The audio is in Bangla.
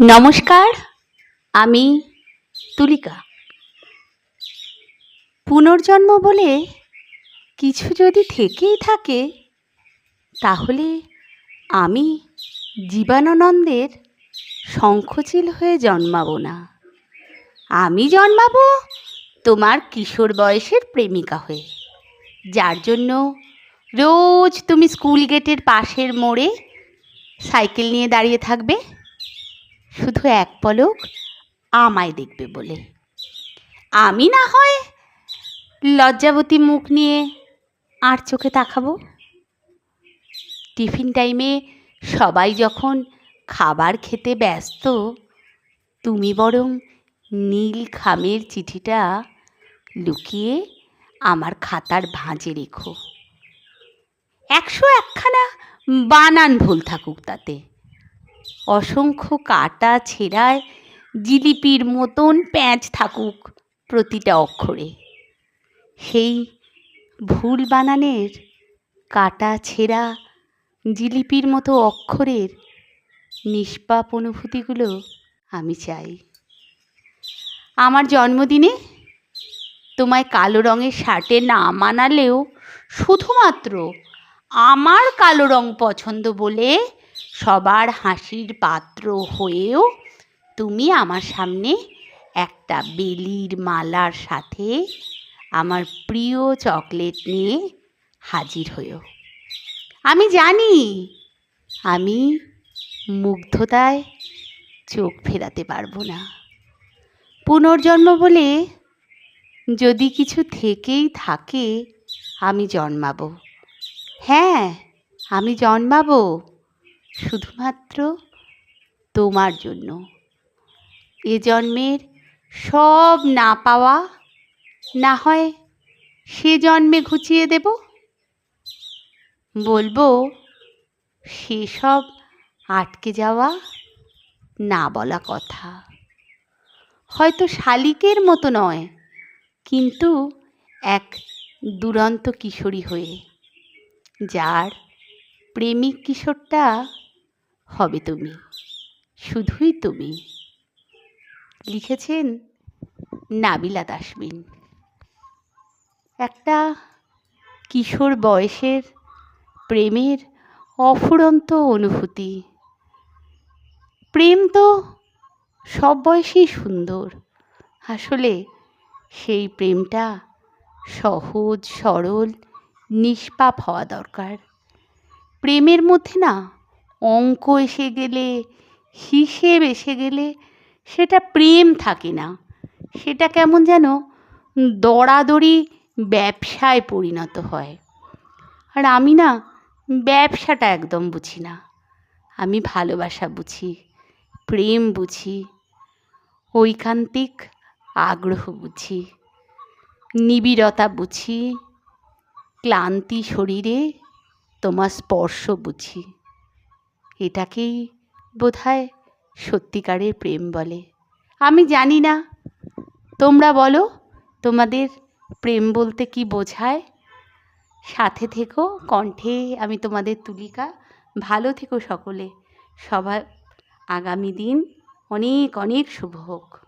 নমস্কার, আমি তুলিকা। পুনর্জন্ম বলে কিছু যদি থেকেই থাকে, তাহলে আমি জীবানানন্দের শঙ্খচিল হয়ে জন্মাবো না। আমি জন্মাবো তোমার কিশোর বয়সের প্রেমিকা হয়ে। যার জন্য রোজ তুমি স্কুল গেটের পাশের মোড়ে সাইকেল নিয়ে দাঁড়িয়ে থাকবে। শুধু এক পলক আমায় দেখবে বলে। আমি না হয় লজ্জাবতী মুখ নিয়ে আর চোখে তাকাবো। টিফিন টাইমে সবাই যখন খাবার খেতে ব্যস্ত, তুমি বরং নীল খামের চিঠিটা লুকিয়ে আমার খাতার ভাঁজে রেখো। একশো একখানা বানান ভুল থাকুক তাতে। অসংখ্য কাটা ছেঁড়ায় জিলিপির মতন প্যাঁচ থাকুক প্রতিটা অক্ষরে। সেই ভুল বানানের কাটা ছেঁড়া জিলিপির মতো অক্ষরের নিষ্পাপ অনুভূতিগুলো আমি চাই। আমার জন্মদিনে তোমায় কালো রঙের শার্টে না মানালেও শুধুমাত্র আমার কালো রং পছন্দ বলে সবার হাসির পাত্র হয়েও তুমি আমার সামনে একটা বেলির মালার সাথে আমার প্রিয় চকলেট নিয়ে হাজির হয়েও। আমি জানি, আমি মুগ্ধতায় চোখ ফেরাতে পারব না। পুনর্জন্ম বলে যদি কিছু থেকেই থাকে, আমি জন্মাবো। হ্যাঁ আমি জন্মাবো। শুধুমাত্র তোমার জন্য। এ জন্মের সব না পাওয়া, না হয় সে জন্মে ঘুচিয়ে দেব? বলব সেসব আটকে যাওয়া না বলা কথা। হয়তো শালিকের মতো নয়, কিন্তু এক দুরন্ত কিশোরী হয়ে, যার প্রেমিক কিশোরটা হবে তুমি। শুধুই তুমি। লিখেছেন নাবিলা দাসবিন একটা কিশোর বয়সের প্রেমের অফুরন্ত অনুভূতি। প্রেম তো সব বয়সেই সুন্দর। আসলে সেই প্রেমটা সহজ, সরল, নিষ্পাপ হওয়া দরকার। প্রেমের মধ্যে না অঙ্ক এসে গেলে, হিসেব এসে গেলে সেটা প্রেম থাকে না। সেটা কেমন যেন দরাদরি ব্যবসায় পরিণত হয়। আর আমি না ব্যবসাটা একদম বুঝি না। আমি ভালোবাসা বুঝি, প্রেম বুঝি, ঐকান্তিক আগ্রহ বুঝি, নিবিড়তা বুঝি, ক্লান্তি শরীরে তোমার স্পর্শ বুঝি। এটাকেই বোধহয় সত্যিকারের প্রেম বলে। আমি জানি না। তোমরা বলো, তোমাদের প্রেম বলতে কি বোঝায়? সাথে থেকো, কণ্ঠে আমি তোমাদের তুলিকা। ভালো থেকো সকলে। সবার আগামী দিন অনেক অনেক শুভ হোক।